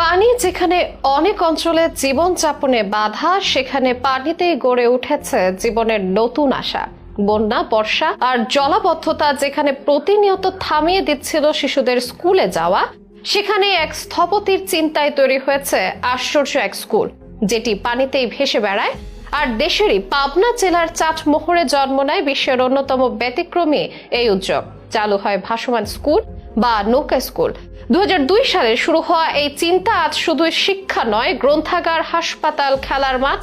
পানি যেখানে অনেক অঞ্চলে জীবনযাপনে বাধা, সেখানে পানিতেই গড়ে উঠেছে জীবনের নতুন আশা। বন্যা, বর্ষা আর জলাবদ্ধতা যেখানে প্রতিনিয়ত থামিয়ে দিচ্ছিল শিশুদের স্কুলে যাওয়া, সেখানে এক স্থপতির চিন্তায় তৈরি হয়েছে আশ্চর্য এক স্কুল, যেটি পানিতেই ভেসে বেড়ায়। আর দেশেরই পাবনা জেলার চাটমোহরে জন্ম নেয় বিশ্বের অন্যতম ব্যতিক্রমী এই উদ্যোগ চালু হয় ভাসমান স্কুল বা নৌকা স্কুল। দু সালে শুরু হওয়া এই চিন্তা আজ শুধু শিক্ষা নয়, গ্রন্থাগার, হাসপাতাল, খেলার মাঠ,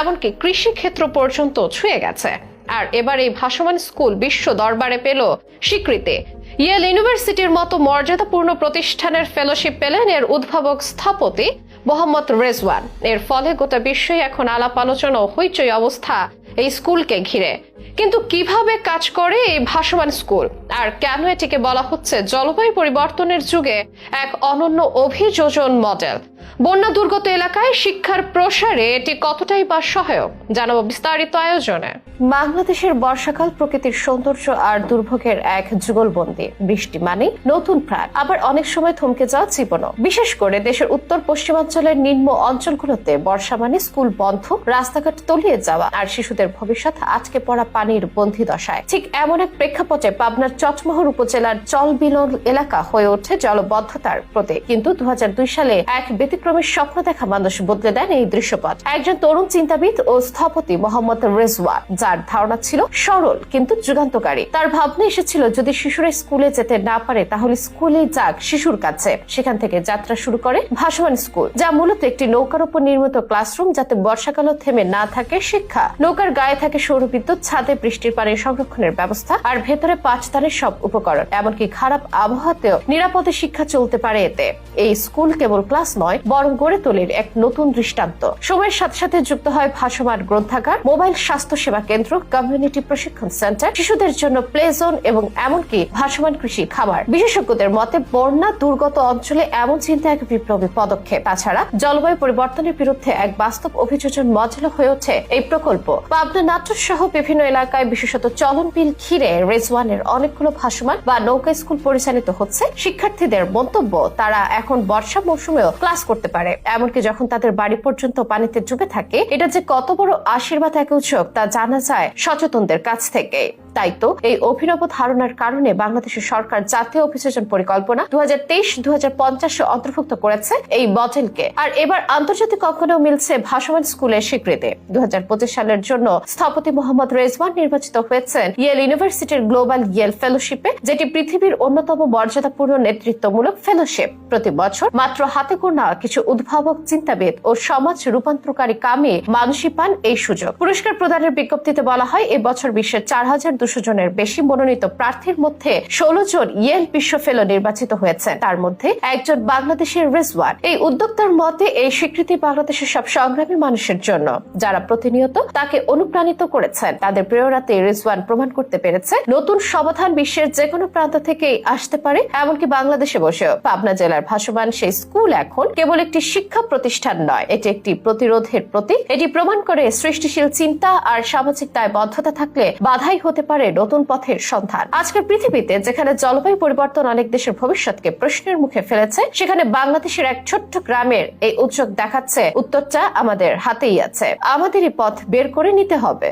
এমনকি কৃষি ক্ষেত্র পর্যন্ত ছুঁয়ে গেছে। আর এবার এই ভাসমান স্কুল বিশ্ব দরবারে পেল স্বীকৃতি। ইয়েল ইউনিভার্সিটির মতো মর্যাদাপূর্ণ প্রতিষ্ঠানের ফেলোশিপ পেলেন এর উদ্ভাবক স্থপতি মোহাম্মদ রেজওয়ান। এর ফলে গোটা বিশ্বই এখন আলাপ আলোচনা হইচই অবস্থা এই স্কুলকে ঘিরে। কিন্তু কীভাবে কাজ করে এই ভাসমান স্কুল? আর কেন এটিকে বলা হচ্ছে জলবায়ু পরিবর্তনের যুগে এক অনন্য অভিযোজন মডেল বন্যা দুর্গত এলাকায় শিক্ষার প্রসারে এটি কতটাই বা সহায়ক? জানাব বিস্তারিত আয়োজনে। বাংলাদেশের বর্ষাকাল প্রকৃতির সৌন্দর্য আর দুর্ভোগের এক যুগলবন্দি বৃষ্টি মানে নতুন প্রাণ। আবার অনেক সময় থমকে যাওয়া জীবনও। বিশেষ করে দেশের উত্তর পশ্চিমাঞ্চলের নিম্ন অঞ্চলগুলোতে বর্ষা মানে স্কুল বন্ধ, রাস্তাঘাট তলিয়ে যাওয়া আর শিশুদের ভবিষ্যৎ আজকে পড়া পানির বন্ধি দশায়। ঠিক এমন এক প্রেক্ষাপটে পাবনার চটমোহর উপজেলার জলবিলন এলাকা হয়ে ওঠে জলবদ্ধতার প্রতীক। কিন্তু দু হাজার দুই সালে এক ব্যতিক্রমের স্বপ্ন দেখা মানুষ বদলে দেন এই দৃশ্যপট। একজন তরুণ চিন্তাবিদ ও স্থপতি মোহাম্মদ রেজওয়া যার ধারণা ছিল সরল কিন্তু যুগান্তকারী। তার ভাবনা এসেছিল, যদি শিশুরা স্কুলে যেতে না পারে, তাহলে স্কুলে যাক শিশুর কাছে। সেখান থেকে যাত্রা শুরু করে ভাসমান স্কুল, যা মূলত একটি নৌকার উপর নির্মিত ক্লাসরুম, যাতে বর্ষাকালও থেমে না থাকে শিক্ষা। নৌকার গায়ে থাকে সৌরবিদ্যুৎ, ছাদে বৃষ্টির পানি সংরক্ষণের ব্যবস্থা, আর ভেতরে পাঁচ তারের সব উপকরণ, এমনকি খারাপ আবহাওয়াতেও নিরাপদে শিক্ষা চলতে পারে এতে। এই স্কুল কেবল ক্লাস নয় বরং গড়ে তোলের এক নতুন দৃষ্টান্ত। সময়ের সাথে সাথে যুক্ত হয় ভাসমান গ্রন্থাগার, মোবাইল স্বাস্থ্য সেবা কেন্দ্র কমিউনিটি প্রশিক্ষণ সেন্টার শিশুদের জন্য প্লে জোন এবং এমনকি ভাসমান কৃষি খাবার। বিশেষজ্ঞদের মতে, বন্যা দুর্গত অঞ্চলে এমন চিন্তা এক বিপ্লবী পদক্ষেপ। তাছাড়া, জলবায়ু পরিবর্তনের বিরুদ্ধে এক বাস্তব অভিযোজন মডেল হয়ে ওঠে এই প্রকল্প। পাবনা নাট্য সহ বিভিন্ন এলাকায় বিশেষত চলন বিল ঘিরে রেজওয়ানের অনেকগুলো ভাসমান বা নৌকা স্কুল পরিচালিত হচ্ছে। শিক্ষার্থীদের মন্তব্য, তারা এখন বর্ষা মৌসুমেও ক্লাস করতে পারে। এমনকি যখন তাদের বাড়ি পর্যন্ত পানিতে ডুবে থাকে, এটা যে কত বড় আশীর্বাদ এক উৎসব তা জানা যায় সচেতনদের কাছ থেকে। তাই তো এই অভিনব ধারণার কারণে বাংলাদেশের সরকার জাতীয় অভিযোজন পরিকল্পনা দু হাজার তেইশ দু হাজার পঞ্চাশে অন্তর্ভুক্ত করেছে এই মডেলকে। আর এবার আন্তর্জাতিক অঙ্গনেও মিলছে ভাসমান স্কুলের স্বীকৃতি। দু হাজার পঁচিশ সালের জন্য স্থপতি মোহাম্মদ রেজওয়ান নির্বাচিত হয়েছেন ইয়েল ইউনিভার্সিটির গ্লোবাল ইয়েল ফেলোশিপে, যেটি পৃথিবীর অন্যতম মর্যাদাপূর্ণ নেতৃত্বমূলক ফেলোশিপ। প্রতি বছর মাত্র হাতে গোনা কিছু উদ্ভাবক চিন্তাবিদ ও সমাজ রূপান্তরকারী কামে মানুষই পান এই সুযোগ। পুরস্কার প্রদানের বিজ্ঞপ্তিতে বলা হয় এই বছর বিশ্বের চার হাজার দুশো জনের বেশি মনোনীত প্রার্থীর মধ্যে ষোলো জন ইয়েল বিশ্ব ফেলো নির্বাচিত হয়েছে তার মধ্যে একজন বাংলাদেশের রিজওয়ান। এই উদ্যোক্তার মতে, এই স্বীকৃতি বাংলাদেশের সব সংগ্রামী মানুষের জন্য। যারা প্রতিনিয়ত তাকে অনুপ্রাণিত করেছেন, তাদের প্রেরণাতে রিজওয়ান প্রমাণ করতে পেরেছে, নতুন সমাধান বিশ্বের যে কোনো প্রান্ত থেকেই আসতে পারে, এমনকি বাংলাদেশে বসেও। পাবনা জেলার ভাসমান সেই স্কুল এখন কেবল একটি শিক্ষা প্রতিষ্ঠান নয়, এটি একটি প্রতিরোধের প্রতীক। এটি প্রমাণ করে সৃষ্টিশীল চিন্তা আর সামাজিক দায়বদ্ধতা থাকলে বাধাই হতে পারে নতুন পথের সন্ধান। আজকের পৃথিবীতে যেখানে জলবায়ু পরিবর্তন অনেক দেশের ভবিষ্যৎকে প্রশ্নের মুখে ফেলেছে, সেখানে বাংলাদেশের এক ছোট্ট গ্রামের এই উদ্যোগ দেখাচ্ছে, উত্তরটা আমাদের হাতেই আছে। আমাদেরই পথ বের করে নিতে হবে।